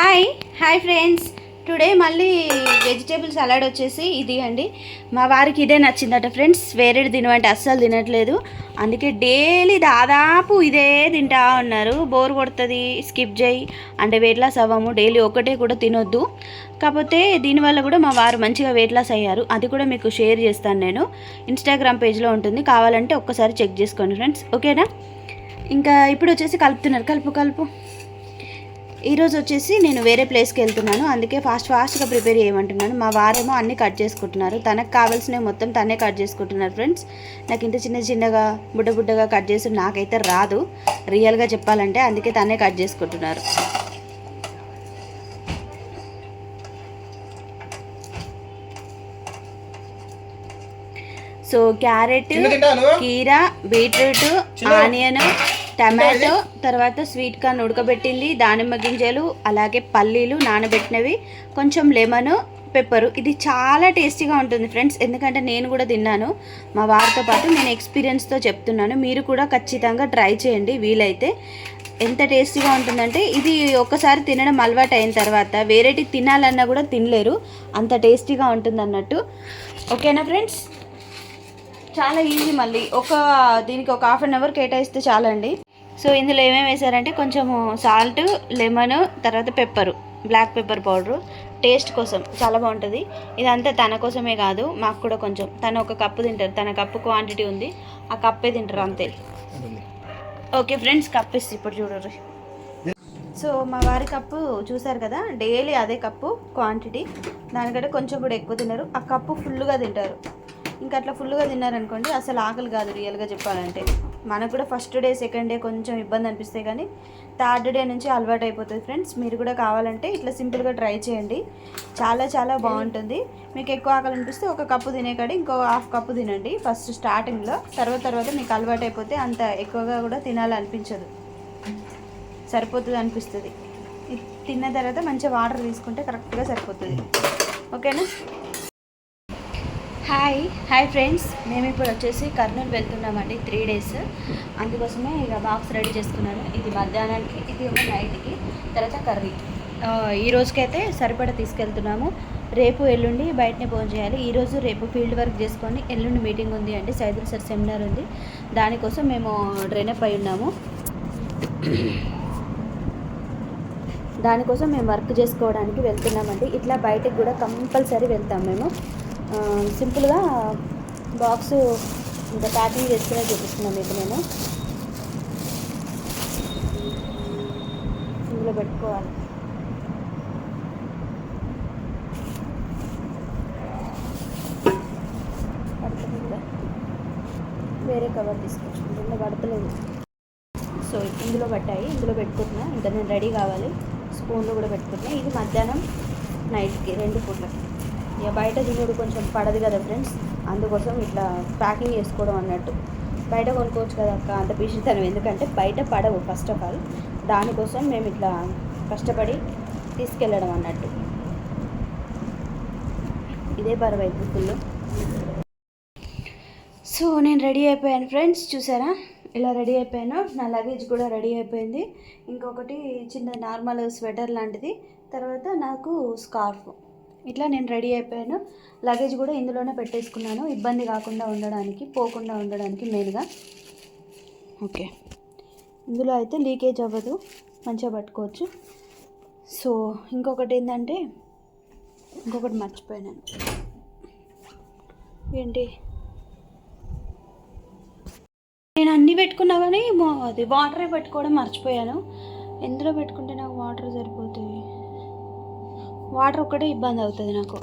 Hi hi friends. Today మళ్ళీ vegetable salad వచ్చేసి ఇది అండి. మా వారికి ఇదే నచ్చిందట ఫ్రెండ్స్. వేరేది తినవంటే అస్సలు తినట్లేదు. అందుకే డైలీ దాదాపు ఇదే తింటా ఉన్నారు. బోర్ కొడుతుంది స్కిప్ చేయి. అంటే వెయిట్ లాస్ అవ్వము. డైలీ ఒకటే కూడా తినొద్దు. కాకపోతే దీనివల్ల కూడా మా వారు మంచిగా వెయిట్ లాస్ అయ్యారు. అది కూడా మీకు షేర్ చేస్తాను నేను. ఇన్స్టాగ్రామ్ పేజ్లో ఉంటుంది. కావాలంటే ఒక్కసారి చెక్ చేసుకోండి ఫ్రెండ్స్. ఓకేనా? ఇంకా ఇప్పుడు వచ్చేసి కలుపుతున్నారు. కలుపు కలుపు. ఈరోజు వచ్చేసి నేను వేరే ప్లేస్కి వెళ్తున్నాను. అందుకే ఫాస్ట్ ఫాస్ట్గా ప్రిపేర్ చేయమంటున్నాను. మా వారేమో అన్నీ కట్ చేసుకుంటున్నారు. తనకు కావాల్సినవి మొత్తం తనే కట్ చేసుకుంటున్నారు ఫ్రెండ్స్ నాకు ఇంత చిన్న చిన్నగా బుడ్డ బుడ్డగా కట్ చేసి నాకైతే రాదు. రియల్గా చెప్పాలంటే అందుకే తనే కట్ చేసుకుంటున్నారు. సో క్యారెట్ కీరా బీట్రూట్ ఆనియన్ టమాటో తర్వాత స్వీట్ కార్న్ ఉడకబెట్టింది దానిమ్మ గింజలు అలాగే పల్లీలు నానబెట్టినవి కొంచెం లెమన్ పెప్పరు ఇది చాలా టేస్టీగా ఉంటుంది ఫ్రెండ్స్ ఎందుకంటే నేను కూడా తిన్నాను. మా వారితో పాటు నేను ఎక్స్పీరియన్స్తో చెప్తున్నాను. మీరు కూడా ఖచ్చితంగా ట్రై చేయండి వీలైతే. ఎంత టేస్టీగా ఉంటుందంటే ఇది ఒక్కసారి తినడం అలవాటు అయిన తర్వాత వేరేటి తినాలన్నా కూడా తినలేరు. అంత టేస్టీగా ఉంటుంది అన్నట్టు ఓకేనా ఫ్రెండ్స్ చాలా ఈజీ మళ్ళీ. ఒక దీనికి ఒక హాఫ్ అన్ అవర్ కేటాయిస్తే చాలండి. సో ఇందులో ఏమేమి వేసారంటే కొంచెము సాల్ట్ లెమన్ తర్వాత pepper black pepper powder taste కోసం. చాలా బాగుంటుంది. ఇదంతా తన కోసమే కాదు మాకు కూడా కొంచెం. తను ఒక కప్పు తింటారు. తన కప్పు క్వాంటిటీ ఉంది. ఆ కప్పే తింటారు అంతే. ఓకే ఫ్రెండ్స్ కప్ ఇస్తే. ఇప్పుడు చూడరు సో మా వారి కప్పు చూసారు కదా? డైలీ అదే కప్పు క్వాంటిటీ దానికంటే కొంచెం కూడా ఎక్కువ తినరు. ఆ కప్పు ఫుల్గా తింటారు. ఇంకా అట్లా ఫుల్గా తిన్నారనుకోండి అసలు ఆకలి కాదు రియల్గా చెప్పాలంటే. మనకు కూడా ఫస్ట్ డే సెకండ్ డే కొంచెం ఇబ్బంది అనిపిస్తే కానీ థర్డ్ డే నుంచి అలవాటు అయిపోతుంది ఫ్రెండ్స్ మీరు కూడా కావాలంటే ఇట్లా సింపుల్గా ట్రై చేయండి. చాలా చాలా బాగుంటుంది. మీకు ఎక్కువ ఆకలి అనిపిస్తే ఒక కప్పు తినే కాడి ఇంకో హాఫ్ కప్పు తినండి. ఫస్ట్ స్టార్టింగ్లో తర్వాత తర్వాత మీకు అలవాటు అయిపోతే అంత ఎక్కువగా కూడా తినాలనిపించదు. సరిపోతుంది అనిపిస్తుంది. తిన్న తర్వాత మంచిగా వాటర్ తీసుకుంటే కరెక్ట్గా సరిపోతుంది. ఓకేనా హాయ్ హాయ్ ఫ్రెండ్స్ మేము ఇప్పుడు వచ్చేసి కర్నూలు వెళ్తున్నామండి త్రీ డేస్ అందుకోసమే ఇక బాక్స్ రెడీ చేసుకున్నాను ఇది మధ్యాహ్నానికి ఇది ఒక నైట్కి తర్వాత కర్రీ. ఈ రోజుకైతే సరిపడా తీసుకెళ్తున్నాము. రేపు ఎల్లుండి బయటనే భోజనం చేయాలి. ఈరోజు రేపు ఫీల్డ్ వర్క్ చేసుకొని ఎల్లుండి మీటింగ్ ఉంది అండి. సైదుల్ సార్ సెమినార్ ఉంది. దానికోసం మేము ట్రైనప్ అయి ఉన్నాము. దానికోసం మేము వర్క్ చేసుకోవడానికి వెళ్తున్నామండి. ఇట్లా బయటకు కూడా కంపల్సరీ వెళ్తాం మేము. సింపుల్గా బాక్స్ ఇంకా ప్యాకింగ్ చేసుకునే చూపిస్తున్నాను మీకు నేను. ఇందులో పెట్టుకోవాలి. వేరే కవర్ తీసుకొచ్చు ఇందులో పడతలేదు. సో ఇందులో పట్టాయి ఇందులో పెట్టుకుంటున్నా. ఇంకా నేను రెడీ కావాలి. స్పూన్లు కూడా పెట్టుకుంటున్నా. ఇది మధ్యాహ్నం నైట్కి రెండు పూటలకి. ఇక బయట తినుడు కొంచెం పడదు కదా ఫ్రెండ్స్. అందుకోసం ఇట్లా ప్యాకింగ్ చేసుకోవడం అన్నట్టు. బయట కొనుక్కోవచ్చు కదా అక్క అంత పిసితనం ఎందుకంటే బయట పడవు ఫస్ట్ ఆఫ్ ఆల్. దానికోసం మేము ఇట్లా కష్టపడి తీసుకెళ్ళడం అన్నట్టు. ఇదే బరువు అయితే ఫుల్ సో నేను రెడీ అయిపోయాను ఫ్రెండ్స్. చూసారా? ఇలా రెడీ అయిపోయాను. నా లగేజ్ కూడా రెడీ అయిపోయింది. ఇంకొకటి చిన్న నార్మల్ స్వెటర్ లాంటిది. తర్వాత నాకు స్కార్ఫ్. ఇట్లా నేను రెడీ అయిపోయాను. లగేజ్ కూడా ఇందులోనే పెట్టేసుకున్నాను. ఇబ్బంది కాకుండా ఉండడానికి పోకుండా ఉండడానికి మెయిన్గా ఓకే. ఇందులో అయితే లీకేజ్ అవ్వదు. మంచిగా పట్టుకోవచ్చు. సో ఇంకొకటి ఏంటంటే ఇంకొకటి మర్చిపోయాను. ఏంటి? నేను అన్నీ పెట్టుకున్నా కానీ అది వాటరే పెట్టుకోవడం మర్చిపోయాను. ఎందులో పెట్టుకుంటే వాటర్ ఒక్కటే ఇబ్బంది అవుతుంది నాకు.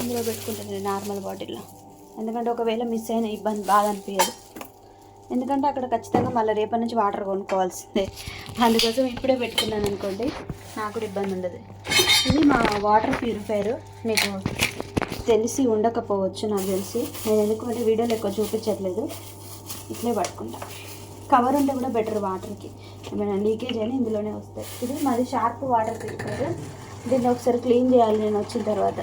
ఇందులో పెట్టుకుంటుంది నార్మల్ బాటిల్లో ఎందుకంటే ఒకవేళ మిస్ అయిన ఇబ్బంది బాధ అనిపించదు ఎందుకంటే అక్కడ ఖచ్చితంగా మళ్ళీ రేపటి నుంచి వాటర్ కొనుక్కోవాల్సిందే. అందుకోసం ఇప్పుడే పెట్టుకున్నాను అనుకోండి నాకు కూడా ఇబ్బంది ఉండదు. ఇది మా వాటర్ ప్యూరిఫైయర్. మీకు తెలిసి ఉండకపోవచ్చు నాకు తెలిసి. నేను ఎందుకంటే వీడియోలో ఎక్కువ చూపించట్లేదు. ఇట్లే పట్టుకుంటా. కవర్ ఉంటే కూడా బెటర్ వాటర్కి. ఏమైనా లీకేజ్ అయినా ఇందులోనే వస్తాయి. ఇది మాది షార్ప్ వాటర్ ప్యూరిఫైయర్ దీన్ని ఒకసారి క్లీన్ చేయాలి నేను వచ్చిన తర్వాత.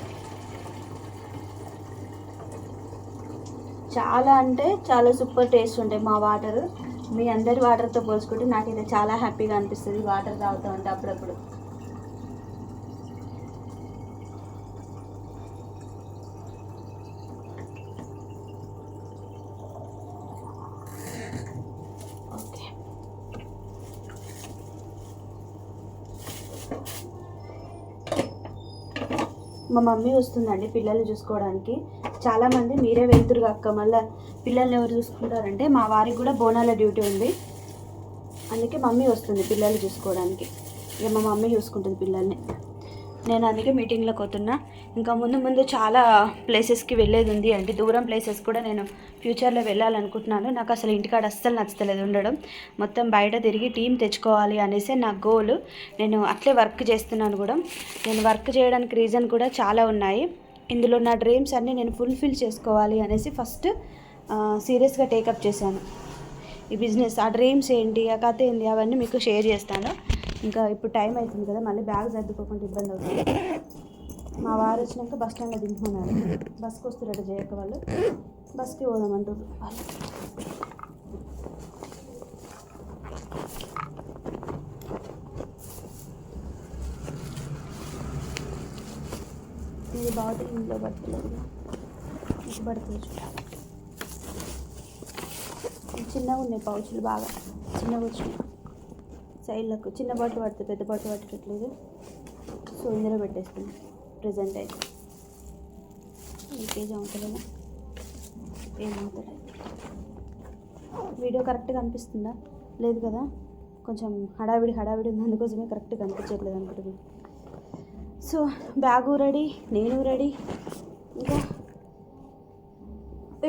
చాలా అంటే చాలా సూపర్ టేస్ట్ ఉంటాయి మా వాటర్ మీ అందరి వాటర్తో పోల్చుకుంటే నాకైతే చాలా హ్యాపీగా అనిపిస్తుంది వాటర్ తాగుతూ ఉంటే అప్పుడప్పుడు. మా మమ్మీ వస్తుందండి పిల్లల్ని చూసుకోవడానికి. చాలామంది మీరే వెళ్తురు అక్క. మళ్ళీ పిల్లల్ని ఎవరు చూసుకుంటారంటే మా వారికి కూడా బోనాల డ్యూటీ ఉంది. అందుకే మమ్మీ వస్తుంది పిల్లల్ని చూసుకోవడానికి. ఇక మా మమ్మీ చూసుకుంటుంది పిల్లల్ని. నేను అందుకే మీటింగ్లోకి పోతున్నా. ఇంకా ముందు ముందు చాలా ప్లేసెస్కి వెళ్ళేది ఉంది. అంటే దూరం ప్లేసెస్ కూడా నేను ఫ్యూచర్లో వెళ్ళాలనుకుంటున్నాను. నాకు అసలు ఇంటికాడ అస్సలు నచ్చలేదు ఉండడం. మొత్తం బయట తిరిగి టీం తెచ్చుకోవాలి అనేసి నా గోల్. నేను అట్లే వర్క్ చేస్తున్నాను కూడా. నేను వర్క్ చేయడానికి రీజన్ కూడా చాలా ఉన్నాయి. ఇందులో నా డ్రీమ్స్ అన్నీ నేను ఫుల్ఫిల్ చేసుకోవాలి అనేసి ఫస్ట్ సీరియస్గా టేకప్ చేశాను. ఈ బిజినెస్ ఆ డ్రీమ్స్ ఏంటి ఆ కథ ఏంటి అవన్నీ మీకు షేర్ చేస్తాను. ఇంకా ఇప్పుడు టైం అవుతుంది కదా మళ్ళీ బ్యాగ్ సర్దుకోకుండా ఇబ్బంది అవుతుంది. మా వారు వచ్చినాక బస్ స్టాండ్లో దింపుకున్నారు. బస్కి వస్తున్నారు చేయక వాళ్ళు. బస్కి పోదామంటారు. వాళ్ళు ఇది బాటిల్ ఇంట్లో పట్టలేదు ఇది పడుతుంది చూడాలి చిన్నగా ఉన్నాయి పౌచులు బాగా. చిన్నగా వచ్చినాయి. సైడ్లకు చిన్న బాటిల్ పడితే పెద్ద బాటిల్ పట్టట్లేదు. సో ఇందులో పెట్టేస్తుంది ప్రజెంట్ అయితే. లీకేజ్ అవుతలేదా ఏమవుతలేదు వీడియో కరెక్ట్గా అనిపిస్తుందా లేదు కదా? కొంచెం హడావిడి హడావిడి ఉంది. అందుకోసమే కరెక్ట్గా అనిపించట్లేదు అనుకుంటున్నాను సో బ్యాగు రెడీ నేను రెడీ. ఇంకా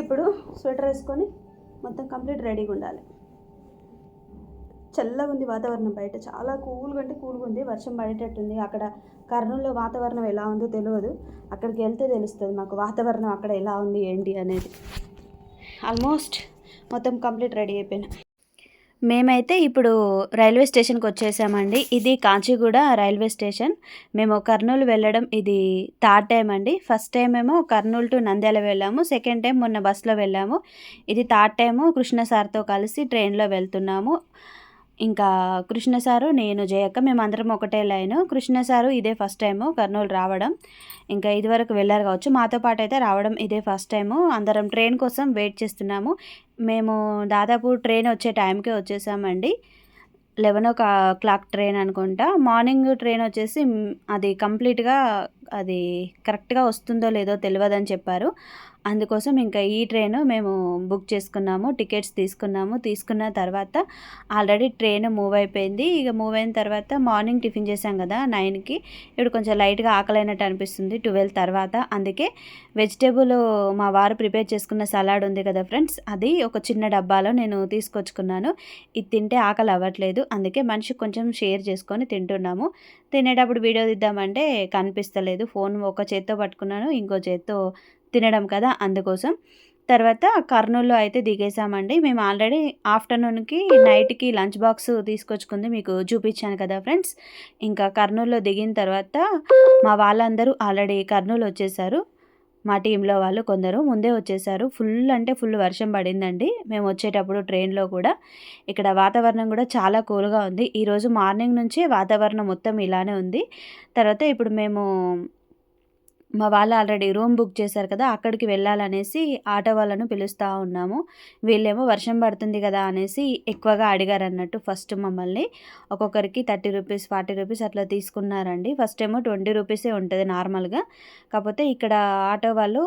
ఇప్పుడు స్వెటర్ వేసుకొని మొత్తం కంప్లీట్ రెడీగా ఉండాలి. చల్లగా ఉంది వాతావరణం బయట. చాలా కూల్గా అంటే కూల్గా ఉంది. వర్షం పడేటట్టుంది. అక్కడ కర్నూలులో వాతావరణం ఎలా ఉందో తెలియదు అక్కడికి వెళ్తే తెలుస్తుంది మాకు వాతావరణం అక్కడ ఎలా ఉంది ఏంటి అనేది. ఆల్మోస్ట్ మొత్తం కంప్లీట్ రెడీ అయిపోయినా. మేమైతే ఇప్పుడు రైల్వే స్టేషన్కి వచ్చేసామండి. ఇది కాంచీగూడ రైల్వే స్టేషన్. మేము కర్నూలు వెళ్ళడం ఇది థర్డ్ టైం అండి. ఫస్ట్ టైం ఏమో కర్నూలు టు నంద్యాల వెళ్ళాము. సెకండ్ టైం మొన్న బస్సులో వెళ్ళాము. ఇది థర్డ్ టైము కృష్ణ సార్తో కలిసి ట్రైన్లో వెళ్తున్నాము. ఇంకా కృష్ణ సారు నేను జయక్క మేమందరం ఒకటే లైన్. కృష్ణ సారు ఇదే ఫస్ట్ టైము కర్నూలు రావడం. ఇంకా ఇదివరకు వెళ్ళారు కావచ్చు. మాతో పాటు అయితే రావడం ఇదే ఫస్ట్ టైము. అందరం ట్రైన్ కోసం వెయిట్ చేస్తున్నాము. మేము దాదాపు ట్రైన్ వచ్చే టైంకే వచ్చేసామండి. లెవెన్ ఓ క్లాక్ ట్రైన్ అనుకుంటా. మార్నింగ్ ట్రైన్ వచ్చేసి అది కంప్లీట్గా అది కరెక్ట్గా వస్తుందో లేదో తెలియదని చెప్పారు. అందుకోసం ఇంకా ఈ ట్రైన్ మేము బుక్ చేసుకున్నాము టికెట్స్ తీసుకున్నాము. తీసుకున్న తర్వాత ఆల్రెడీ ట్రైన్ మూవ్ అయిపోయింది. ఇక మూవ్ అయిన తర్వాత మార్నింగ్ టిఫిన్ చేసాం కదా నైన్కి. ఇప్పుడు కొంచెం లైట్గా ఆకలైనట్టు అనిపిస్తుంది ట్వెల్వ్ తర్వాత. అందుకే వెజిటేబుల్ మా వారు ప్రిపేర్ చేసుకున్న సలాడ్ ఉంది కదా ఫ్రెండ్స్ అది ఒక చిన్న డబ్బాలో నేను తీసుకొచ్చుకున్నాను. ఇది తింటే ఆకలి అవ్వట్లేదు. అందుకే మనిషి కొంచెం షేర్ చేసుకొని తింటున్నాము. తినేటప్పుడు వీడియో తీద్దామంటే కనిపిస్తలేదు. ఫోన్ ఒక చేత్తో పట్టుకున్నాను ఇంకో చేత్తో తినడం కదా అందుకోసం. తర్వాత కర్నూలులో అయితే దిగేసామండి మేము ఆల్రెడీ ఆఫ్టర్నూన్కి నైట్కి లంచ్ బాక్స్ తీసుకొచ్చుకుంది మీకు చూపించాను కదా ఫ్రెండ్స్. ఇంకా కర్నూలులో దిగిన తర్వాత మా వాళ్ళందరూ ఆల్రెడీ కర్నూలు వచ్చేసారు. మా టీంలో వాళ్ళు కొందరు ముందే వచ్చేసారు. ఫుల్ అంటే ఫుల్ వర్షం పడిందండి. మేము వచ్చేటప్పుడు ట్రైన్లో కూడా. ఇక్కడ వాతావరణం కూడా చాలా కూల్గా ఉంది. ఈరోజు మార్నింగ్ నుంచి వాతావరణం మొత్తం ఇలానే ఉంది. తర్వాత ఇప్పుడు మేము మా వాళ్ళు ఆల్రెడీ రూమ్ బుక్ చేశారు కదా అక్కడికి వెళ్ళాలనేసి ఆటో వాళ్ళను పిలుస్తూ ఉన్నాము. వీళ్ళేమో వర్షం పడుతుంది కదా అనేసి ఎక్కువగా అడిగారు అన్నట్టు ఫస్ట్ మమ్మల్ని. ఒక్కొక్కరికి థర్టీ రూపీస్ ఫార్టీ రూపీస్ అట్లా తీసుకున్నారండి. ఫస్ట్ ఏమో ట్వంటీ రూపీసే ఉంటుంది నార్మల్గా. కాకపోతే ఇక్కడ ఆటో వాళ్ళు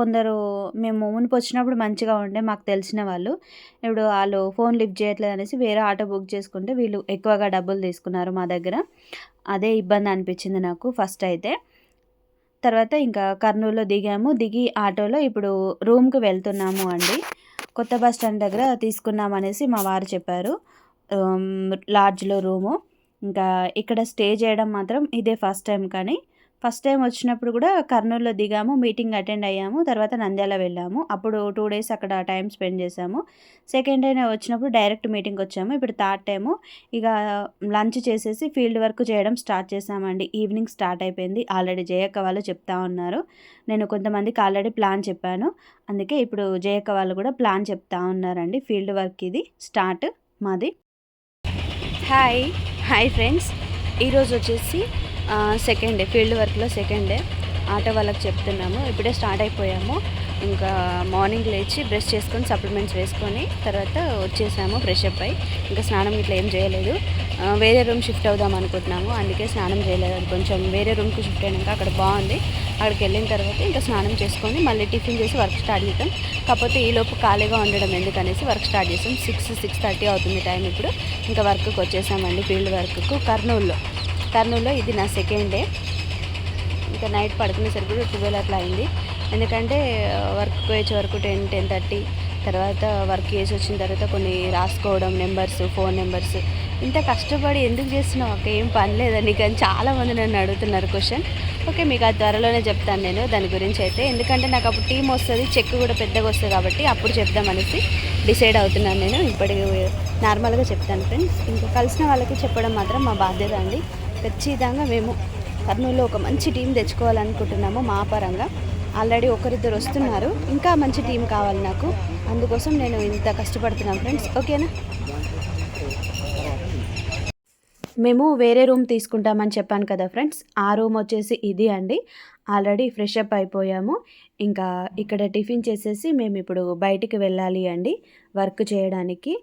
కొందరు మేము మునుపు వచ్చినప్పుడు మంచిగా ఉండే మాకు తెలిసిన వాళ్ళు. ఇప్పుడు వాళ్ళు ఫోన్ లిఫ్ట్ చేయట్లేదు అనేసి వేరే ఆటో బుక్ చేసుకుంటే వీళ్ళు ఎక్కువగా డబ్బులు తీసుకున్నారు మా దగ్గర. అదే ఇబ్బంది అనిపించింది నాకు ఫస్ట్ అయితే. తర్వాత ఇంకా కర్నూలులో దిగాము. దిగి ఆటోలో ఇప్పుడు రూమ్కి వెళ్తున్నాము అండి. కొత్త బస్ స్టాండ్ దగ్గర తీసుకున్నాం అనేసి మా వారు చెప్పారు. లాడ్జ్లో రూము. ఇంకా ఇక్కడ స్టే చేయడం మాత్రం ఇదే ఫస్ట్ టైం కానీ ఫస్ట్ టైం వచ్చినప్పుడు కూడా కర్నూలులో దిగాము మీటింగ్ అటెండ్ అయ్యాము తర్వాత నంద్యాల వెళ్ళాము. అప్పుడు టూ డేస్ అక్కడ టైం స్పెండ్ చేసాము సెకండ్ టైం వచ్చినప్పుడు డైరెక్ట్ మీటింగ్ వచ్చాము. ఇప్పుడు థర్డ్ టైము. ఇక లంచ్ చేసేసి ఫీల్డ్ వర్క్ చేయడం స్టార్ట్ చేసామండి ఈవినింగ్ స్టార్ట్ అయిపోయింది. ఆల్రెడీ జయక్క వాళ్ళు చెప్తా ఉన్నారు. నేను కొంతమందికి ఆల్రెడీ ప్లాన్ చెప్పాను. అందుకే ఇప్పుడు జయక్క వాళ్ళు కూడా ప్లాన్ చెప్తా ఉన్నారండి. ఫీల్డ్ వర్క్ ఇది. స్టార్ట్. మాది. హాయ్ హాయ్ ఫ్రెండ్స్ ఈరోజు వచ్చేసి సెకండ్ డే ఫీల్డ్ వర్క్లో సెకండ్ డే ఆటో వాళ్ళకి చెప్తున్నాము. ఇప్పుడే స్టార్ట్ అయిపోయాము. ఇంకా మార్నింగ్ లేచి బ్రష్ చేసుకొని సప్లిమెంట్స్ వేసుకొని తర్వాత వచ్చేసాము ఫ్రెష్ అప్ అయి. ఇంకా స్నానం ఇట్లా ఏం చేయలేదు. వేరే రూమ్ షిఫ్ట్ అవుదాం అనుకుంటున్నాము. అందుకే స్నానం చేయలేదు. అది కొంచెం వేరే రూమ్కి షిఫ్ట్ అయినాక అక్కడ బాగుంది. అక్కడికి వెళ్ళిన తర్వాత ఇంకా స్నానం చేసుకొని మళ్ళీ టిఫిన్ చేసి వర్క్ స్టార్ట్ చేద్దాం. కాకపోతే ఈ లోపు ఖాళీగా ఉండడం ఎందుకనేసి వర్క్ స్టార్ట్ చేసాం సిక్స్ సిక్స్ థర్టీ అవుతుంది టైం ఇప్పుడు. ఇంకా వర్క్కి వచ్చేసామండి ఫీల్డ్ వర్క్కు కర్నూలులో. కర్నూలులో ఇది నా సెకండ్ డే ఇంకా నైట్ పడుకునేసరికి ట్వెల్వ్ అట్లా అయింది. ఎందుకంటే వర్క్ వచ్చే వరకు టెన్ టెన్ థర్టీ తర్వాత వర్క్ చేసి వచ్చిన తర్వాత కొన్ని రాసుకోవడం నెంబర్స్ ఫోన్ నెంబర్స్ ఇంత కష్టపడి ఎందుకు చేస్తున్నావు? అక్క ఏం పని లేదండి కానీ చాలామంది నన్ను అడుగుతున్నారు క్వశ్చన్ ఓకే మీకు ఆ త్వరలోనే చెప్తాను నేను దాని గురించి అయితే. ఎందుకంటే నాకు అప్పుడు టీం వస్తుంది చెక్ కూడా పెద్దగా వస్తుంది కాబట్టి అప్పుడు చెప్దామనేసి డిసైడ్ అవుతున్నాను నేను. ఇప్పటికి నార్మల్గా చెప్తాను ఫ్రెండ్స్ ఇంకా కలిసిన వాళ్ళకి చెప్పడం మాత్రం మా బాధ్యత అండి. ఖచ్చితంగా మేము కర్నూలులో ఒక మంచి టీం తెచ్చుకోవాలనుకుంటున్నాము మా పరంగా. ఆల్రెడీ ఒకరిద్దరు వస్తున్నారు. ఇంకా మంచి టీం కావాలి నాకు. అందుకోసం నేను ఇంత కష్టపడుతున్నాను ఫ్రెండ్స్. ఓకేనా? మేము వేరే రూమ్ తీసుకుంటామని చెప్పాను కదా ఫ్రెండ్స్. ఆ రూమ్ వచ్చేసి ఇది అండి. ఆల్రెడీ ఫ్రెష్ అప్ అయిపోయాము. ఇంకా ఇక్కడ టిఫిన్ చేసేసి మేము ఇప్పుడు బయటికి వెళ్ళాలి అండి వర్క్ చేయడానికి.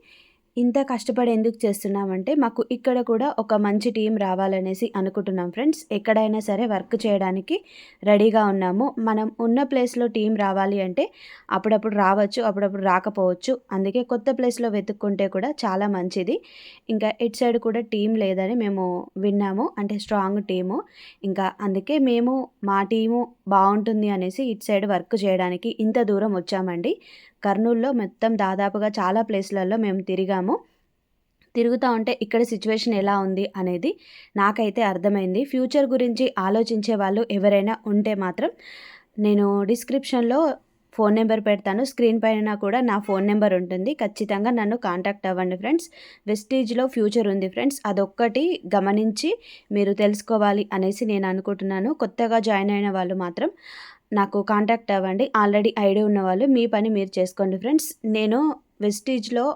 ఇంత కష్టపడి ఎందుకు చేస్తున్నామంటే మాకు ఇక్కడ కూడా ఒక మంచి టీం రావాలనేసి అనుకుంటున్నాం ఫ్రెండ్స్. ఎక్కడైనా సరే వర్క్ చేయడానికి రెడీగా ఉన్నాము. మనం ఉన్న ప్లేస్లో టీం రావాలి అంటే అప్పుడప్పుడు రావచ్చు అప్పుడప్పుడు రాకపోవచ్చు. అందుకే కొత్త ప్లేస్లో వెతుక్కుంటే కూడా చాలా మంచిది. ఇంకా ఇటు సైడ్ కూడా టీం లేదని మేము విన్నాము. అంటే స్ట్రాంగ్ టీము. ఇంకా అందుకే మేము మా టీము బాగుంటుంది అనేసి ఇటు సైడ్ వర్క్ చేయడానికి ఇంత దూరం వచ్చామండి. కర్నూలులో మొత్తం దాదాపుగా చాలా ప్లేస్లలో మేము తిరిగాము. తిరుగుతూ ఉంటే ఇక్కడ సిచ్యువేషన్ ఎలా ఉంది అనేది నాకైతే అర్థమైంది. ఫ్యూచర్ గురించి ఆలోచించే వాళ్ళు ఎవరైనా ఉంటే మాత్రం నేను డిస్క్రిప్షన్లో ఫోన్ నెంబర్ పెడతాను. స్క్రీన్ పైన కూడా నా ఫోన్ నెంబర్ ఉంటుంది. ఖచ్చితంగా నన్ను కాంటాక్ట్ అవ్వండి ఫ్రెండ్స్. వెస్టీజ్లో ఫ్యూచర్ ఉంది ఫ్రెండ్స్. అదొక్కటి గమనించి మీరు తెలుసుకోవాలి అనేసి నేను అనుకుంటున్నాను. కొత్తగా జాయిన్ అయిన వాళ్ళు మాత్రం నాకు కాంటాక్ట్ అవ్వండి. ఆల్రెడీ ఐడి ఉన్నవాళ్ళు మీ పని మీరు చేసుకోండి ఫ్రెండ్స్ నేను వెస్టీజ్లో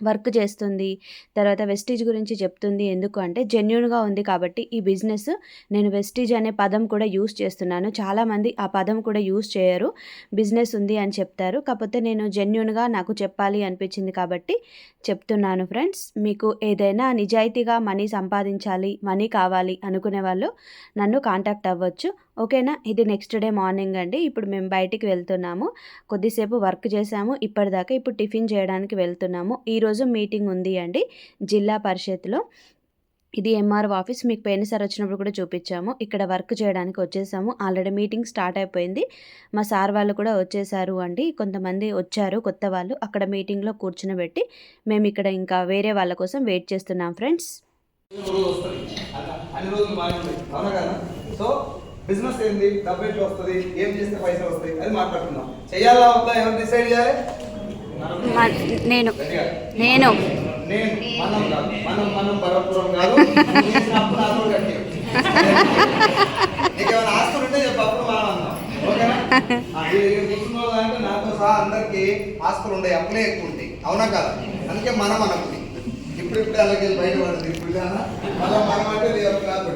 వర్క్ చేస్తుంది. తర్వాత వెస్టీజ్ గురించి చెప్తుంది. ఎందుకు అంటే జెన్యున్గా ఉంది కాబట్టి ఈ బిజినెస్ నేను వెస్టీజ్ అనే పదం కూడా యూస్ చేస్తున్నాను. చాలామంది ఆ పదం కూడా యూస్ చేయరు. బిజినెస్ ఉంది అని చెప్తారు. కాకపోతే నేను జెన్యున్గా నాకు చెప్పాలి అనిపించింది కాబట్టి చెప్తున్నాను ఫ్రెండ్స్ మీకు ఏదైనా నిజాయితీగా మనీ సంపాదించాలి మనీ కావాలి అనుకునే వాళ్ళు నన్ను కాంటాక్ట్ అవ్వచ్చు. ఓకేనా? ఇది నెక్స్ట్ డే మార్నింగ్ అండి. ఇప్పుడు మేము బయటికి వెళ్తున్నాము. కొద్దిసేపు వర్క్ చేసాము ఇప్పటిదాకా ఇప్పుడు టిఫిన్ చేయడానికి వెళ్తున్నాము. ఈరోజు మీటింగ్ ఉంది అండి జిల్లా పరిషత్లో. ఇది ఎంఆర్ఓ ఆఫీస్. మీకు పోయినసారి వచ్చినప్పుడు కూడా చూపించాము. ఇక్కడ వర్క్ చేయడానికి వచ్చేసాము. ఆల్రెడీ మీటింగ్ స్టార్ట్ అయిపోయింది. మా సార్ వాళ్ళు కూడా వచ్చేసారు అండి. కొంతమంది వచ్చారు కొత్త వాళ్ళు. అక్కడ మీటింగ్లో కూర్చునబెట్టి మేము ఇక్కడ ఇంకా వేరే వాళ్ళ కోసం వెయిట్ చేస్తున్నాం ఫ్రెండ్స్. సో బిజినెస్ ఏంది? డబ్బు ఎట్లా వస్తుంది? ఏం చేస్తే పైసలు వస్తాయి? అది మాట్లాడుకుందాం. చెయ్యాలా వద్దా? ఎవరు డిసైడ్ చేయాలి? నేను. నేను. నేను. మనం కాదు. మనం మనం పరపురం కాదు. నీకు ఏమైనా ఆస్తులు ఉంటే చెప్పు అప్పుడు మనం అందాం. ఓకేనా? కూర్చున్న నాతో సహా అందరికి ఆస్తులు ఉన్నాయి అప్పులే ఎక్కువ ఉంటాయి. అవునా కదా? అందుకే మనం అనుకుంది ఇప్పుడు ఇప్పుడు అలాగే బయట పడుతుంది ఇప్పుడు మనం అంటే దేవుడు కాదు.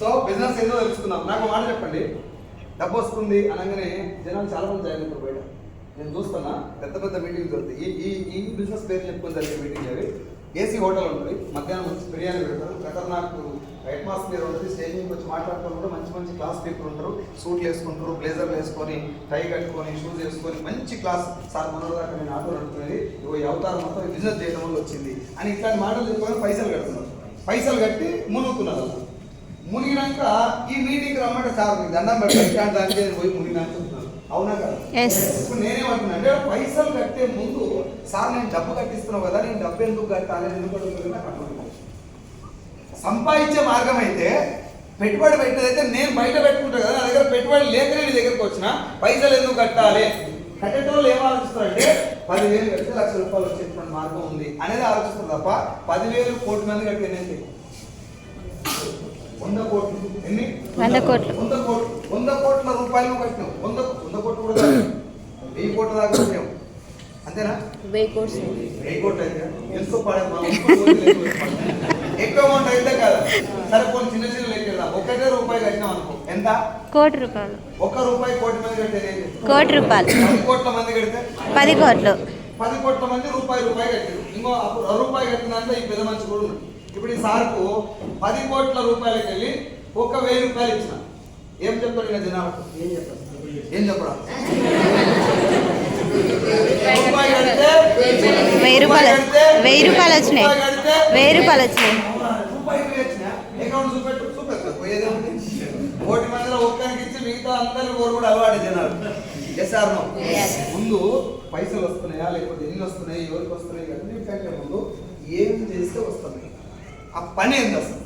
సో బిజినెస్ ఏదో తెలుసుకుందాం. నాకు మాట చెప్పండి. డబ్బు వస్తుంది అనగానే జనాలు చాలా మంది జాయిన్ అవుతారు బయట. నేను చూస్తున్నా పెద్ద పెద్ద మీటింగ్స్ జరుగుతాయి. ఈ ఈ ఈ బిజినెస్ పేరు చెప్పుకొని జరిగే మీటింగ్ అవి. ఏసీ హోటల్ ఉంటుంది. మధ్యాహ్నం వచ్చి బిర్యానీ పెడతారు. ఖతర్నాక్ అట్మాస్ఫియర్ ఉంటుంది. స్టేజ్ మీద వచ్చి మాట్లాడుకుంటారు కూడా మంచి మంచి క్లాస్ పీపుల్ ఉంటారు. సూట్లు వేసుకుంటారు. బ్లేజర్లు వేసుకొని టై కట్టుకొని షూస్ వేసుకొని మంచి క్లాస్ సార్ మనోడు దాకా నేను ఆటో నడుపుతున్నది. ఓ అవతారం మొత్తం బిజినెస్ చేయడం వల్ల వచ్చింది. అని ఇట్లాంటి మాటలు చెప్పుకొని పైసలు కడుతున్నారు. పైసలు కట్టి మునుగుతున్నారు మునిగినాక ఈ మీటింగ్ రమ్మంటే సార్ మీకు దండం పెట్టి ఇట్లాంటి దానికి నేను పోయి మునిగినాక అవునా కదా. ఇప్పుడు నేనేమంటున్నా అంటే పైసలు కట్టే ముందు సార్ నేను డబ్బు కట్టిస్తున్నావు కదా నేను డబ్బు ఎందుకు కట్టాలి ఎందుకు నాకు. సంపాదించే మార్గం అయితే పెట్టుబడి పెట్టేదైతే నేను బయట పెట్టుకుంటా కదా నా దగ్గర పెట్టుబడి లేకనే నీ దగ్గరకు వచ్చిన పైసలు ఎందుకు కట్టాలి కట్టేటోళ్ళు ఏం ఆలోచిస్తారంటే పదివేలు కడితే లక్ష రూపాయలు వచ్చేటువంటి మార్గం ఉంది అనేది ఆలోచిస్తారు తప్ప పదివేలు కోటి మంది కడితే ఏంటి వంద కోట్లు. ఎన్ని? వంద కోట్లు. వంద కోట్లు. వంద కోట్ల రూపాయలు నువ్వు కట్టినావు. వంద వంద కోట్లు కూడా కాదు. వెయ్యి కోట్ల దాకా కట్టావు అంతేనా? వెయ్యి కోట్లు. అయితే ఎంతో పడే మా ఇంకో రోజు లెక్క పెట్టుకోండి. ఎక్కువ అమౌంట్ అయితే కదా. సరే కొన్ని చిన్న చిన్న లెక్క వెళ్దాం. ఒకటే రూపాయి కట్టినాం అనుకో. ఎంత? కోటి రూపాయలు. ఒక్క రూపాయి కోటి మంది కడితే ఏంటి? కోటి రూపాయలు. పది కోట్ల మంది కడితే? పది కోట్లు. పది కోట్ల మంది రూపాయి రూపాయి కట్టారు. ఇంకో రూపాయి కట్టినంత ఈ పెద్ద మంచి కూడా ఇప్పుడు ఈ సార్కు పది కోట్ల రూపాయలకి వెళ్ళి ఒక వెయ్యి రూపాయలు ఇచ్చిన. ఏం చెప్తాడు ఈయన జనాలకు? ఏం చెప్తాడు? ఏం చెప్పడా? వెయ్యి రూపాయలు వెయ్యి రూపాయలు వచ్చినాయి. వెయ్యి రూపాయలు వచ్చినాయి. కోటి మందిలో ఒక్కరికి ఇచ్చి మిగతా అందరూ కోరు కూడా అలవాటు జనాలు. ఎస్ ఆర్ నో ముందు పైసలు వస్తున్నాయా? లేకపోతే ఎన్ని వస్తున్నాయి? ఎవరికి వస్తున్నాయి? అన్నిటికంటే ముందు ఏం చేస్తే వస్తుంది ఆ పని ఏంది? అసలు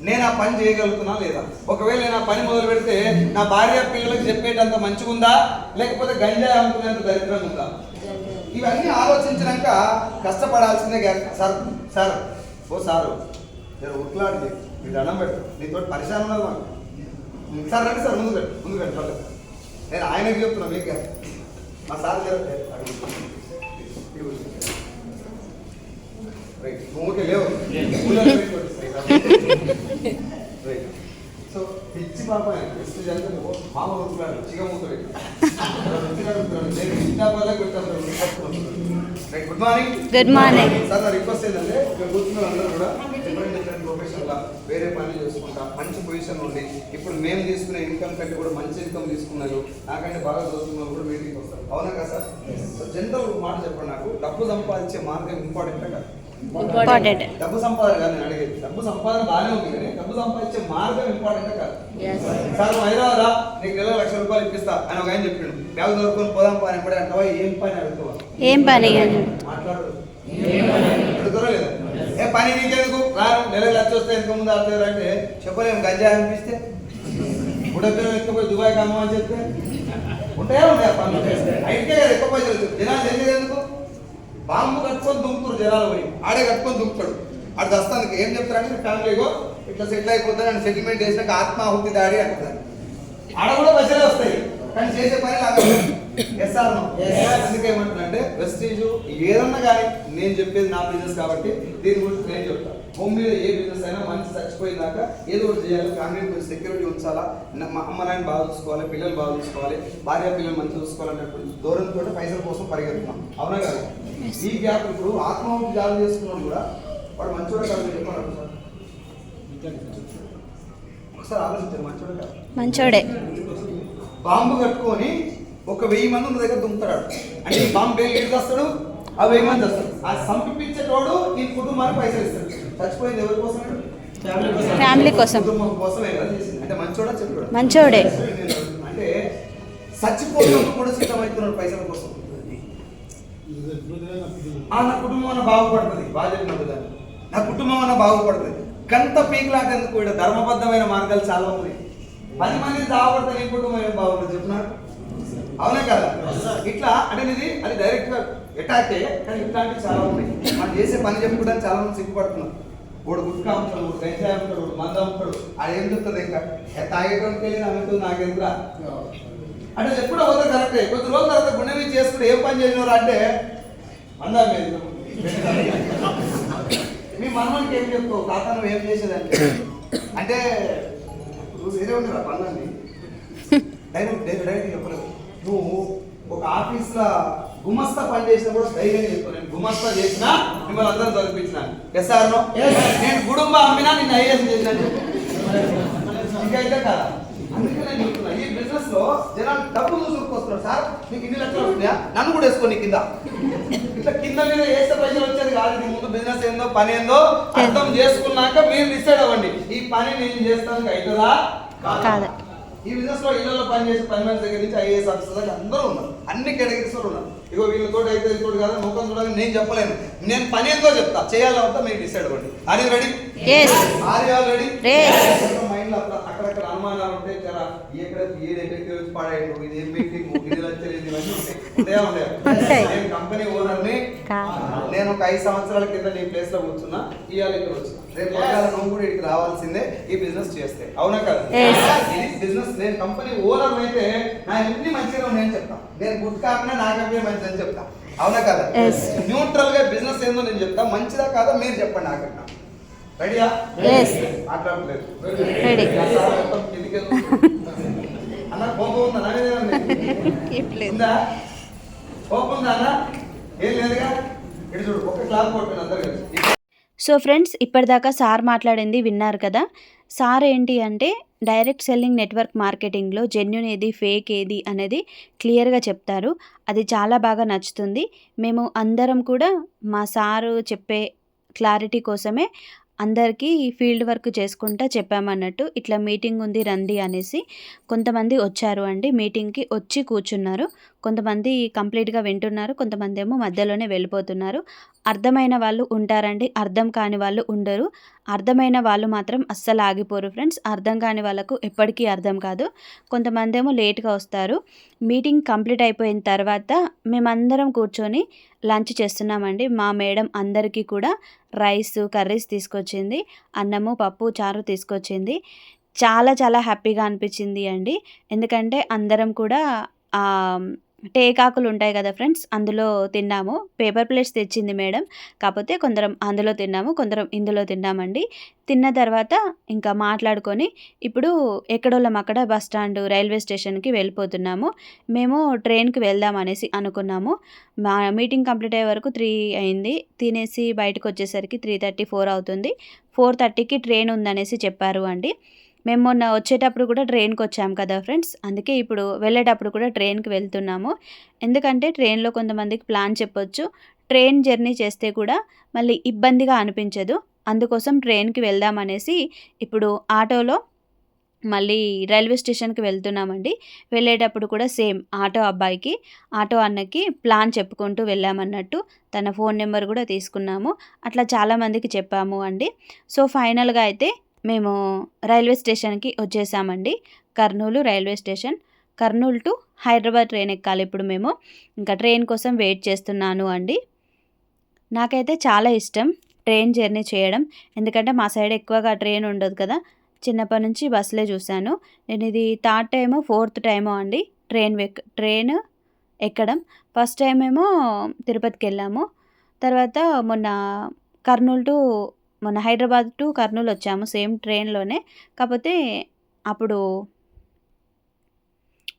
నేను ఆ పని చేయగలుగుతున్నా లేదా? ఒకవేళ నేను ఆ పని మొదలు పెడితే నా భార్య పిల్లలకు చెప్పేటంత మంచిగా ఉందా లేకపోతే గంజాయి అమ్ముకునేంత దరిద్రంగా ఉందా? ఇవన్నీ ఆలోచించినాక కష్టపడాల్సిందే సార్ సార్ ఓ సారు నేను ఉట్లాడి మీరు దండం పెట్టు నీతో పరిశ్రమ ఉన్నది మాకు. సార్ రండి సార్ ముందు పెట్టు ముందు పెట్టు నేను ఆయనకి చెప్తున్నా మీకు. మా సార్ చెప్తే లేవు. రైట్ సో పిచ్చి పాప పిచ్చి జరిగితే మామూలు ఉంటున్నాడు ఇంటాపల్లే right good morning good morning sir నా రిక్వెస్ట్ ఏంటంటే ఇక్కడ కూర్చున్న అందరూ కూడా డిఫరెంట్ డిఫరెంట్ ప్రొఫెషన్ లా వేరే పనులు చేసుకుంటా మంచి పొజిషన్ ఉండి ఇప్పుడు మేము తీసుకునే ఇన్కమ్ కంటే కూడా మంచి ఇన్కమ్ తీసుకున్నారు. నాకంటే బాగా చదువుతున్న వాళ్ళు కూడా మీటింగ్ వస్తారు. అవునా కదా సార్? సో జనరల్ మాట చెప్పండి నాకు. డబ్బు సంపాదించే మార్గం ఇంపార్టెంట్ కదా ఇంపార్టెంట్ డబ్బు సంపాదన కాదు నేను అడిగేది. డబ్బు సంపాదన బాగానే ఉంది కానీ డబ్బు సంపాదించే మార్గం ఇంపార్టెంట్ కాదు. సార్ హైదరాబాద్ నీకు నెల లక్ష రూపాయలు ఇప్పిస్తా అని ఒక ఆయన చెప్పిండు. బ్యాగ్ దొరుకుని పోదాం పని ఎప్పుడే అంటావా ఏం పని అడుగుతావా? ఏం పని మాట్లాడు. అడుగుతారా ఏ పని నీకెందుకు? రాను. నెలకు లక్ష వస్తే ఎంత ముందు ఆడుతారు అంటే చెప్పలేము. గంజా అనిపిస్తే. బుడపిల్లలు ఎత్తుకుపోయి దుబాయ్ కమ్మని చెప్తే. ఉంటాయా ఉంటాయా పనులు? అయితే ఎక్కువ పైసలు జనాలు తెలియదు ఎందుకు? బాంబు కట్టుకొని దుంకుతారు జనాలు పోయి. ఆడే కట్టుకొని దుంకుతాడు. అటు దస్తానికి ఏం చెప్తారంటే ఫ్యామిలీగో ఇట్లా సెటిల్ అయిపోతారు అని సెటిల్మెంట్ చేసినాక ఆత్మాహుతి దాడి అంటారు. ఆడ కూడా పైసలే వస్తాయి. కానీ చేసే పని లాగా ఎస్ ఆర్ నో వెస్టీజ్ ఏదన్నా కానీ నేను చెప్పేది నా బిజినెస్ కాబట్టి దీని గురించి నేను చెప్తాను భూమి మీద ఏ బిజినెస్ అయినా మనిషి చచ్చిపోయినాక ఏదో ఒకటి చేయాలి. ఫ్యామిలీ కొంచెం సెక్యూరిటీ ఉంచాలా? అమ్మ నాయన బాగా చూసుకోవాలి పిల్లలు బాగా చూసుకోవాలి భార్య పిల్లలు మంచిగా చూసుకోవాలన్నటువంటి దూరంతో పైసల కోసం పరిగెత్తున్నాం అవునా కాదు? ఈ గ్యాప్ ఇప్పుడు ఆత్మహత్య జాబ్ చేసుకున్నాడు కూడా వాడు మంచోడే కాదు చెప్పాలి సార్? ఒకసారి ఆలోచించారు మంచోడే కాదు. మంచోడే. బాంబు కట్టుకొని ఒక వెయ్యి మంది ఉన్న దగ్గర దుంకుతాడు. అంటే ఈ బాంబు పేరు ఎక్కడికి వస్తాడు ఆ వెయ్యి మంది వస్తాడు ఆ సంపించేటోడు ఈ కుటుంబానికి పైసలు ఇస్తాడు. చచ్చిపోయింది ఎవరి కోసం ఫ్యామిలీ కోసం. కుటుంబం అంటే మంచోడా చెప్పాడు మంచోడే. అంటే చచ్చిపోయినప్పుడు కూడా సిద్ధమవుతున్నాడు పైసల కోసం. ఆ నా కుటుంబం అన్న బాగుపడుతుంది. బాగా చెప్పినప్పుడు దాన్ని నా కుటుంబం అన్న బాగుపడుతుంది. గంత పీకులాట ఎందుకు ఇక్కడ ధర్మబద్ధమైన మార్గాలు చాలా ఉన్నాయి. పది మంది దావపడితే నీ కుటుంబం ఏం బాగుంటుంది అవునే కదా? ఇట్లా అంటే ఇది అది డైరెక్ట్గా అటాక్ కానీ ఇట్లాంటివి చాలా ఉన్నాయి. మనం చేసే పని చెప్పుకోవడానికి చాలా మంది సిగ్గుపడుతున్నాం వాడు గుట్కా అమ్ముతాడు వాడు గంజాయి అమ్ముతాడు వాడు మంద అమ్ముతాడు అది ఏం చెప్తుంది ఇంకా? ఏ తాగేటోడికి వెళ్ళి అమ్ముతుంది నాకెందుకురా? అంటే ఎప్పుడో పోతే కరెక్టే కొద్ది రోజుల తర్వాత గుండె మీద చేసుకుని ఏం పని చేసినారు అంటే అందా మీరు మీ మనవానికి ఏం చెప్తావు తాత నువ్వు ఏం చేసేదంటే అంటే నువ్వు వేరే ఉండరా పనులండి డైరెక్ట్ డైరెక్ట్ చెప్పలేదు. నువ్వు ఒక ఆఫీస్లో గుమస్తా పని చేసినా కూడా ధైర్యంగా చెప్తాను నేను గుమస్తా చేసినా మిమ్మల్ని అందరం చదివించినాను ఎస్ ఆర్ నో నేను కుటుంబ అమ్మినా నిన్ను ఐఎస్ చేసినా ఇంకైతే కదా? అందుకే నేను చెప్తున్నా ఈ బిజినెస్లో జనాలు డబ్బు చూసుకొస్తున్నారు సార్ మీకు ఇన్ని లక్షలు వస్తున్నాయా? నన్ను కూడా వేసుకోండి కింద. ఇట్లా కింద మీద వేస్తే పైసలు వచ్చేది కాదు. ఇది ముందు బిజినెస్ ఏందో పని ఏందో అర్థం చేసుకున్నాక మీరు డిసైడ్ అవ్వండి. ఈ పని నేను చేస్తానికి అవుతుందా? కాదు. ఈ బిజినెస్లో ఇళ్ళలో పని చేసే పని మనిషి దగ్గర నుంచి ఐఏఎస్ ఆఫీసర్ దాకా అందరూ ఉన్నారు. అన్ని కేటగిరీస్లో ఉన్నారు. ఇగో వీళ్ళతో అయితే వీళ్ళతో కాదు ముఖం చూడాలని నేను చెప్పలేను. నేను పని ఏందో చెప్తా. చేయాలో అవుతా మీరు డిసైడ్ అవ్వండి are you ready are you ready అక్కడ అక్కడక్కడ అనుమానాలు ఉంటాయి చాలా ఎక్కడ ఏ ఎక్కడికి వచ్చి పడాడు ఇది ఏం మీటింగ్ ఇది ఇవన్నీ ఉంటాయి. ఉంటాయా. నేను కంపెనీ ఓనర్ని. నేను ఒక ఐదు సంవత్సరాల కింద నీ ప్లేస్లో కూర్చున్నా ఇవాళ ఇక్కడ వచ్చిన రేపు నువ్వు కూడా ఇక్కడికి రావాల్సిందే ఈ బిజినెస్ చేస్తే. అవునా కదా. ఇది బిజినెస్ నేను కంపెనీ ఓనర్ అయితే నా ఎన్ని మంచిగా ఉన్నాయని చెప్తా. నేను గుడ్ కాకుండా నా కంపెనీ మంచిదని చెప్తా. అవునా కదా. న్యూట్రల్గా బిజినెస్ ఏందో నేను చెప్తా. మంచిదా కాదా? మీరు చెప్పండి నాకన్నా. రెడీయా Yes. మాట్లాడలేదు. Ready. మొత్తం కిందికే చూస్తుంది. అన్న కోపం ఉందా? నా మీద ఏమన్నా? ఉందా? కోపం ఉందా అన్న? ఏం లేదుగా. ఇటు చూడు ఒక క్లాస్ కొట్టాను అందరు కలిసి. సో ఫ్రెండ్స్ ఇప్పటిదాకా సార్ మాట్లాడింది విన్నారు కదా. సార్ ఏంటి అంటే డైరెక్ట్ సెల్లింగ్ నెట్వర్క్ మార్కెటింగ్లో జెన్యున్ ఏది ఫేక్ ఏది అనేది క్లియర్గా చెప్తారు. అది చాలా బాగా నచ్చుతుంది. మేము అందరం కూడా మా సారు చెప్పే క్లారిటీ కోసమే అందరికీ ఫీల్డ్ వర్క్ చేసుకుంటా చెప్పామన్నట్టు ఇట్లా మీటింగ్ ఉంది రండి అనేసి కొంతమంది వచ్చారు అండి. మీటింగ్కి వచ్చి కూర్చున్నారు. కొంతమంది కంప్లీట్గా వింటున్నారు. కొంతమంది ఏమో మధ్యలోనే వెళ్ళిపోతున్నారు. అర్థమైన వాళ్ళు ఉంటారండి. అర్థం కాని వాళ్ళు ఉండరు. అర్థమైన వాళ్ళు మాత్రం అస్సలు ఆగిపోరు ఫ్రెండ్స్. అర్థం కాని వాళ్ళకు ఎప్పటికీ అర్థం కాదు. కొంతమంది ఏమో లేట్గా వస్తారు. మీటింగ్ కంప్లీట్ అయిపోయిన తర్వాత మేమందరం కూర్చొని లంచ్ చేస్తున్నామండి. మా మేడం అందరికీ కూడా రైస్ కర్రీస్ తీసుకొచ్చింది. అన్నము పప్పు చారు తీసుకొచ్చింది. చాలా చాలా హ్యాపీగా అనిపించింది అండి. ఎందుకంటే అందరం కూడా టేకాకులు ఉంటాయి కదా ఫ్రెండ్స్ అందులో తిన్నాము. పేపర్ ప్లేట్స్ తెచ్చింది మేడం. కాకపోతే కొందరం అందులో తిన్నాము కొందరం ఇందులో తిన్నామండి. తిన్న తర్వాత ఇంకా మాట్లాడుకొని ఇప్పుడు ఎక్కడోళ్ళం అక్కడ బస్ స్టాండ్ రైల్వే స్టేషన్కి వెళ్ళిపోతున్నాము. మేము ట్రైన్కి వెళ్దాం అనేసి అనుకున్నాము. మా మీటింగ్ కంప్లీట్ అయ్యే వరకు త్రీ అయింది. తినేసి బయటకు వచ్చేసరికి త్రీ థర్టీ ఫోర్ అవుతుంది. ఫోర్ థర్టీకి ట్రైన్ ఉందనేసి చెప్పారు అండి. మేము మొన్న వచ్చేటప్పుడు కూడా ట్రైన్కి వచ్చాము కదా ఫ్రెండ్స్. అందుకే ఇప్పుడు వెళ్ళేటప్పుడు కూడా ట్రైన్కి వెళ్తున్నాము. ఎందుకంటే ట్రైన్లో కొంతమందికి ప్లాన్ చెప్పొచ్చు. ట్రైన్ జర్నీ చేస్తే కూడా మళ్ళీ ఇబ్బందిగా అనిపించదు. అందుకోసం ట్రైన్కి వెళ్దామనేసి ఇప్పుడు ఆటోలో మళ్ళీ రైల్వే స్టేషన్కి వెళ్తున్నామండి. వెళ్ళేటప్పుడు కూడా సేమ్ ఆటో అబ్బాయికి ఆటో అన్నకి ప్లాన్ చెప్పుకుంటూ వెళ్ళామన్నట్టు తన ఫోన్ నెంబర్ కూడా తీసుకున్నాము. అట్లా చాలామందికి చెప్పాము అండి. సో ఫైనల్గా అయితే మేము రైల్వే స్టేషన్కి వచ్చేసామండి. Kurnool railway station. Kurnool to Hyderabad train ఎక్కాలి ఇప్పుడు మేము. ఇంకా ట్రైన్ కోసం వెయిట్ చేస్తున్నాను అండి. నాకైతే చాలా ఇష్టం ట్రైన్ జర్నీ చేయడం. ఎందుకంటే మా సైడ్ ఎక్కువగా ట్రైన్ ఉండదు కదా. చిన్నప్పటి నుంచి బస్సులే చూశాను. నేను ఇది థర్డ్ టైము ఫోర్త్ టైము అండి ట్రైన్ ట్రైన్ ఎక్కడం. ఫస్ట్ టైం ఏమో తిరుపతికి వెళ్ళాము. తర్వాత మొన్న కర్నూలు టు మొన్న హైదరాబాద్ టు కర్నూలు వచ్చాము సేమ్ ట్రైన్లోనే. కాకపోతే అప్పుడు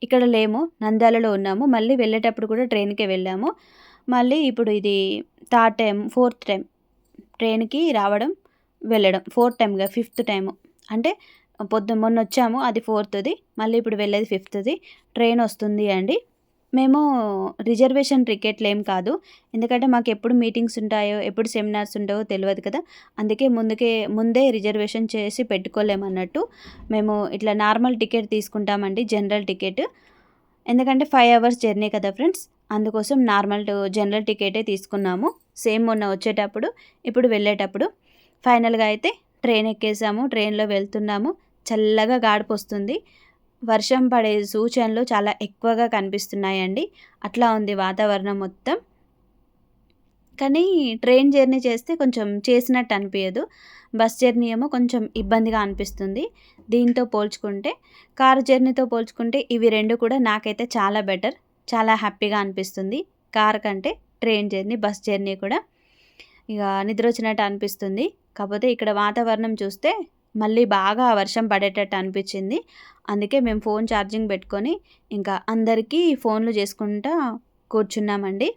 ఇక్కడ లేము నంద్యాలలో ఉన్నాము. మళ్ళీ వెళ్ళేటప్పుడు కూడా ట్రైన్కే వెళ్ళాము. మళ్ళీ ఇప్పుడు ఇది థర్డ్ టైం ఫోర్త్ టైం ట్రైన్కి రావడం వెళ్ళడం. ఫోర్త్ టైంగా ఫిఫ్త్ టైము. అంటే పొద్దు మొన్న వచ్చాము అది ఫోర్త్ది. మళ్ళీ ఇప్పుడు వెళ్ళేది ఫిఫ్త్ది. ట్రైన్ వస్తుంది అండి. మేము రిజర్వేషన్ టికెట్లు ఏం కాదు. ఎందుకంటే మాకు ఎప్పుడు మీటింగ్స్ ఉంటాయో ఎప్పుడు సెమినార్స్ ఉంటాయో తెలియదు కదా. అందుకే ముందుకే ముందే రిజర్వేషన్ చేసి పెట్టుకోలేమన్నట్టు మేము ఇట్లా నార్మల్ టికెట్ తీసుకుంటామండి జనరల్ టికెట్. ఎందుకంటే ఫైవ్ అవర్స్ జర్నీ కదా ఫ్రెండ్స్. అందుకోసం నార్మల్ జనరల్ టికెటే తీసుకున్నాము. సేమ్ మొన్న వచ్చేటప్పుడు ఇప్పుడు వెళ్ళేటప్పుడు. ఫైనల్గా అయితే ట్రైన్ ఎక్కేసాము ట్రైన్లో వెళ్తున్నాము. చల్లగా గాడిపు వస్తుంది వర్షం పడే సూచనలు చాలా ఎక్కువగా కనిపిస్తున్నాయండి. అట్లా ఉంది వాతావరణం మొత్తం. కానీ ట్రైన్ జర్నీ చేస్తే కొంచెం చేసినట్టు అనిపించదు బస్ జర్నీ ఏమో కొంచెం ఇబ్బందిగా అనిపిస్తుంది. దీంతో పోల్చుకుంటే కారు జర్నీతో పోల్చుకుంటే ఇవి రెండు కూడా నాకైతే చాలా బెటర్ చాలా హ్యాపీగా అనిపిస్తుంది. కార్ కంటే ట్రైన్ జర్నీ బస్ జర్నీ కూడా ఇక నిద్ర వచ్చినట్టు అనిపిస్తుంది. కాకపోతే ఇక్కడ వాతావరణం చూస్తే మళ్ళీ బాగా వర్షం పడేటట్టు అనిపించింది. అందుకే మేము ఫోన్ ఛార్జింగ్ పెట్టుకొని ఇంకా అందరికీ ఫోన్లు చేసుకుంటా కూర్చున్నామండి.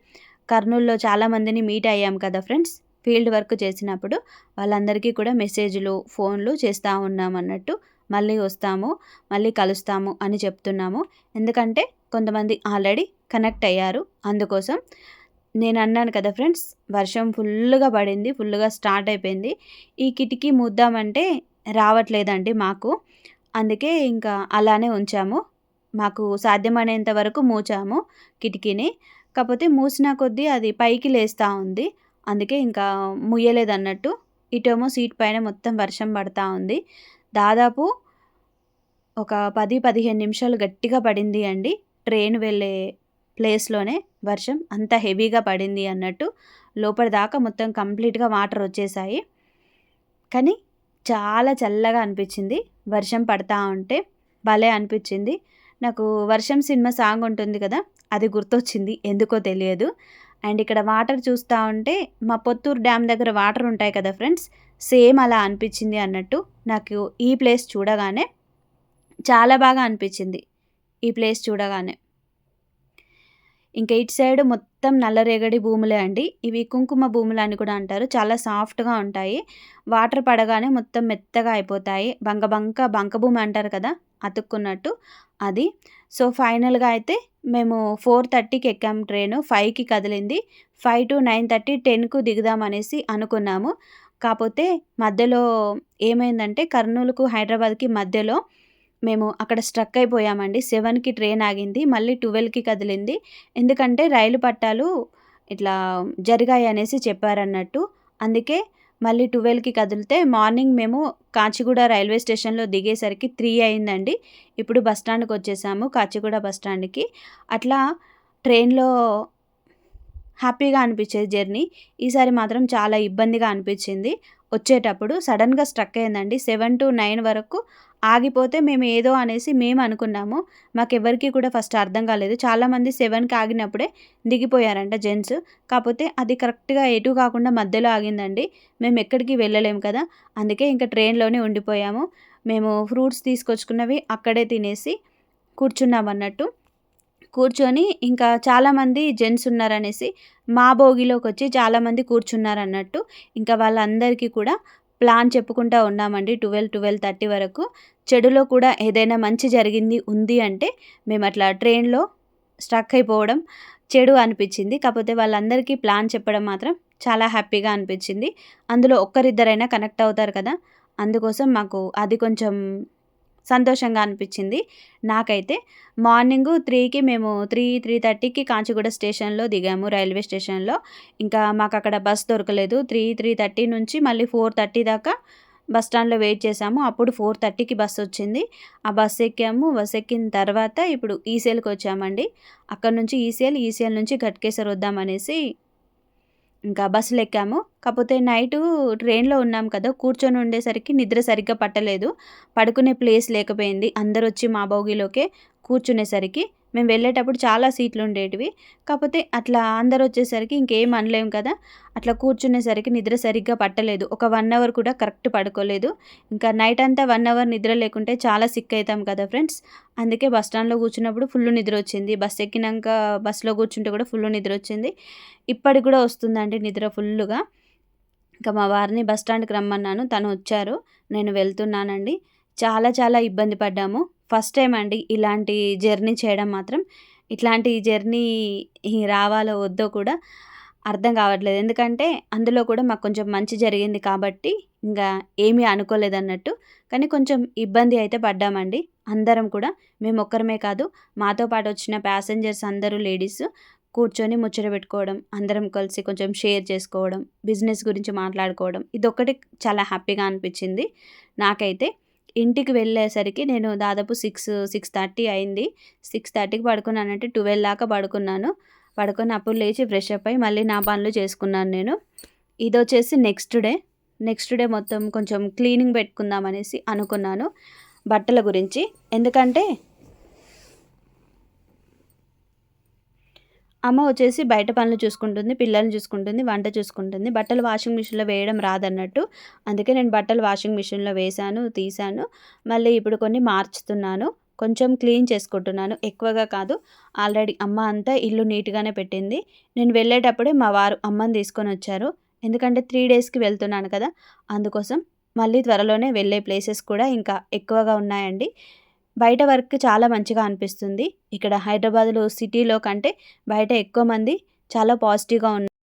కర్నూల్లో చాలామందిని మీట్ అయ్యాం కదా ఫ్రెండ్స్ ఫీల్డ్ వర్క్ చేసినప్పుడు. వాళ్ళందరికీ కూడా మెసేజ్లు ఫోన్లు చేస్తూ ఉన్నాం అన్నట్టు. మళ్ళీ వస్తాము మళ్ళీ కలుస్తాము అని చెప్తున్నాము. ఎందుకంటే కొంతమంది ఆల్రెడీ కనెక్ట్ అయ్యారు. అందుకోసం నేను అన్నాను కదా ఫ్రెండ్స్ వర్షం ఫుల్గా పడింది ఫుల్గా స్టార్ట్ అయిపోయింది. ఈ కిటికీ మూద్దామంటే రావట్లేదండి మాకు. అందుకే ఇంకా అలానే ఉంచాము. మాకు సాధ్యమైనంత వరకు మూచాము కిటికీని. కాకపోతే మూసిన కొద్దీ అది పైకి లేస్తూ ఉంది. అందుకే ఇంకా ముయ్యలేదన్నట్టు. ఇటేమో సీట్ పైన మొత్తం వర్షం పడతా ఉంది. దాదాపు ఒక పది పదిహేను నిమిషాలు గట్టిగా పడింది అండి. ట్రైన్ వెళ్ళే ప్లేస్లోనే వర్షం అంత హెవీగా పడింది అన్నట్టు. లోపల దాకా మొత్తం కంప్లీట్గా వాటర్ వచ్చేసాయి. కానీ చాలా చల్లగా అనిపించింది. వర్షం పడతా ఉంటే భలే అనిపించింది. నాకు వర్షం సినిమా సాంగ్ ఉంటుంది కదా అది గుర్తొచ్చింది. ఎందుకో తెలియదు. అండ్ ఇక్కడ వాటర్ చూస్తూ ఉంటే మా పొత్తూరు డ్యామ్ దగ్గర వాటర్ ఉంటాయి కదా ఫ్రెండ్స్ సేమ్ అలా అనిపించింది అన్నట్టు నాకు ఈ ప్లేస్ చూడగానే చాలా బాగా అనిపించింది. ఈ ప్లేస్ చూడగానే. ఇంకా ఇటు సైడ్ మొత్తం నల్లరేగడి భూములే అండి. ఇవి కుంకుమ భూములు అని కూడా అంటారు. చాలా సాఫ్ట్గా ఉంటాయి. వాటర్ పడగానే మొత్తం మెత్తగా అయిపోతాయి. బంక బంక బంక భూమి అంటారు కదా అతుక్కున్నట్టు అది. సో ఫైనల్గా అయితే మేము ఫోర్ థర్టీకి ఎక్కాము ట్రైన్. ఫైవ్కి కదిలింది. ఫైవ్ టు నైన్ థర్టీ టెన్కు దిగుదామనేసి అనుకున్నాము. కాకపోతే మధ్యలో ఏమైందంటే కర్నూలుకు హైదరాబాద్కి మధ్యలో మేము అక్కడ స్ట్రక్ అయిపోయామండి. సెవెన్కి ట్రైన్ ఆగింది. మళ్ళీ ట్వెల్వ్కి కదిలింది. ఎందుకంటే రైలు పట్టాలు ఇట్లా జరిగాయి అనేసి చెప్పారన్నట్టు. అందుకే మళ్ళీ ట్వెల్వ్కి కదిలితే మార్నింగ్ మేము కాచిగూడ రైల్వే స్టేషన్లో దిగేసరికి త్రీ అయిందండి. ఇప్పుడు బస్ స్టాండ్కి వచ్చేసాము కాచిగూడ బస్ స్టాండ్కి. అట్లా ట్రైన్లో హ్యాపీగా అనిపించేది జర్నీ. ఈసారి మాత్రం చాలా ఇబ్బందిగా అనిపించింది. వచ్చేటప్పుడు సడన్గా స్ట్రక్ అయిందండి. సెవెన్ టు నైన్ వరకు ఆగిపోతే మేము ఏదో అనేసి మేము అనుకున్నాము. మాకెవరికి కూడా ఫస్ట్ అర్థం కాలేదు. చాలామంది సెవెన్కి ఆగినప్పుడే దిగిపోయారంట జెంట్స్. కాకపోతే అది కరెక్ట్గా ఎటు కాకుండా మధ్యలో ఆగిందండి. మేము ఎక్కడికి వెళ్ళలేము కదా. అందుకే ఇంకా ట్రైన్లోనే ఉండిపోయాము. మేము ఫ్రూట్స్ తీసుకొచ్చుకున్నవి అక్కడే తినేసి కూర్చున్నాం అన్నట్టు. కూర్చొని ఇంకా చాలామంది జెంట్స్ ఉన్నారనేసి మా భోగిలోకి వచ్చి చాలామంది కూర్చున్నారు అన్నట్టు ఇంకా వాళ్ళందరికీ కూడా ప్లాన్ చెప్పుకుంటూ ఉన్నామండి. ట్వెల్వ్ ట్వెల్వ్ థర్టీ వరకు. చెడులో కూడా ఏదైనా మంచి జరిగింది ఉంది అంటే మేము అట్లా ట్రైన్లో స్ట్రక్ అయిపోవడం చెడు అనిపించింది. కాకపోతే వాళ్ళందరికీ ప్లాన్ చెప్పడం మాత్రం చాలా హ్యాపీగా అనిపించింది. అందులో ఒక్కరిద్దరైనా కనెక్ట్ అవుతారు కదా అందుకోసం మాకు అది కొంచెం సంతోషంగా అనిపించింది. నాకైతే మార్నింగ్ త్రీకి మేము త్రీ త్రీ థర్టీకి కాంచిగూడ స్టేషన్లో దిగాము రైల్వే స్టేషన్లో. ఇంకా మాకు అక్కడ బస్ దొరకలేదు. త్రీ త్రీ థర్టీ నుంచి మళ్ళీ ఫోర్ థర్టీ దాకా బస్ స్టాండ్లో వెయిట్ చేసాము అప్పుడు ఫోర్ థర్టీకి బస్ వచ్చింది. ఆ బస్ ఎక్కాము. బస్ ఎక్కిన తర్వాత ఇప్పుడు ఈసీఎల్కి వచ్చామండి. అక్కడ నుంచి ఈసీఎల్ ఈసీఎల్ నుంచి ఘట్కేసర్ వద్దామనేసి ఇంకా బస్సులు ఎక్కాము. కాకపోతే నైటు ట్రైన్లో ఉన్నాం కదా కూర్చొని ఉండేసరికి నిద్ర సరిగ్గా పట్టలేదు. పడుకునే ప్లేస్ లేకపోయింది. అందరు వచ్చి మా భోగిలోకే కూర్చునేసరికి మేము వెళ్ళేటప్పుడు చాలా సీట్లు ఉండేటివి. కాకపోతే అట్లా అందరు వచ్చేసరికి ఇంకేం అనలేము కదా. అట్లా కూర్చునేసరికి నిద్ర సరిగ్గా పట్టలేదు. ఒక వన్ అవర్ కూడా కరెక్ట్ పడుకోలేదు. ఇంకా నైట్ అంతా వన్ అవర్ నిద్ర లేకుంటే చాలా సిక్ అవుతాం కదా ఫ్రెండ్స్. అందుకే బస్ స్టాండ్లో కూర్చున్నప్పుడు ఫుల్ నిద్ర వచ్చింది. బస్ ఎక్కినాక బస్సులో కూర్చుంటే కూడా ఫుల్ నిద్ర వచ్చింది. ఇప్పటికి కూడా వస్తుందండి నిద్ర ఫుల్గా ఇంకా మా వారిని బస్ స్టాండ్కి రమ్మన్నాను. తను వచ్చారు. నేను వెళ్తున్నానండి. చాలా చాలా ఇబ్బంది పడ్డాము. ఫస్ట్ టైం అండి ఇలాంటి జర్నీ చేయడం మాత్రం. ఇట్లాంటి జర్నీ రావాలో వద్దో కూడా అర్థం కావట్లేదు. ఎందుకంటే అందులో కూడా మాకు కొంచెం మంచి జరిగింది కాబట్టి ఇంకా ఏమీ అనుకోలేదు అన్నట్టు కానీ కొంచెం ఇబ్బంది అయితే పడ్డామండి. అందరం కూడా. మేము ఒక్కరమే కాదు. మాతో పాటు వచ్చిన ప్యాసింజర్స్ అందరూ లేడీస్ కూర్చొని ముచ్చట పెట్టుకోవడం అందరం కలిసి కొంచెం షేర్ చేసుకోవడం బిజినెస్ గురించి మాట్లాడుకోవడం ఇదొక్కటి చాలా హ్యాపీగా అనిపించింది నాకైతే. ఇంటికి వెళ్ళేసరికి నేను దాదాపు సిక్స్ సిక్స్ థర్టీ అయింది. సిక్స్ థర్టీకి పడుకున్నానంటే ట్వెల్వ్ దాకా పడుకున్నాను. పడుకొని అప్పుడు లేచి ఫ్రెష్ అప్ అయ్యి మళ్ళీ నా పనులు చేసుకున్నాను నేను. ఇది వచ్చేసి నెక్స్ట్ డే. నెక్స్ట్ డే మొత్తం కొంచెం క్లీనింగ్ పెట్టుకుందాం అనేసి అనుకున్నాను బట్టల గురించి. ఎందుకంటే అమ్మ వచ్చేసి బయట పనులు చూసుకుంటుంది పిల్లల్ని చూసుకుంటుంది వంట చూసుకుంటుంది. బట్టలు వాషింగ్ మిషన్లో వేయడం రాదన్నట్టు. అందుకే నేను బట్టలు వాషింగ్ మిషన్లో వేశాను తీసాను మళ్ళీ ఇప్పుడు కొన్ని మార్చుతున్నాను. కొంచెం క్లీన్ చేసుకుంటున్నాను. ఎక్కువగా కాదు ఆల్రెడీ అమ్మ అంతా ఇల్లు నీట్గానే పెట్టింది. నేను వెళ్ళేటప్పుడే మా వారు అమ్మని తీసుకొని వచ్చారు. ఎందుకంటే త్రీ డేస్కి వెళ్తున్నాను కదా. అందుకోసం మళ్ళీ త్వరలోనే వెళ్ళే ప్లేసెస్ కూడా ఇంకా ఎక్కువగా ఉన్నాయండి. బయట వర్క్ చాలా మంచిగా అనిపిస్తుంది. ఇక్కడ హైదరాబాద్లో సిటీలో కంటే బయట ఎక్కువ మంది చాలా పాజిటివ్గా ఉన్నారు.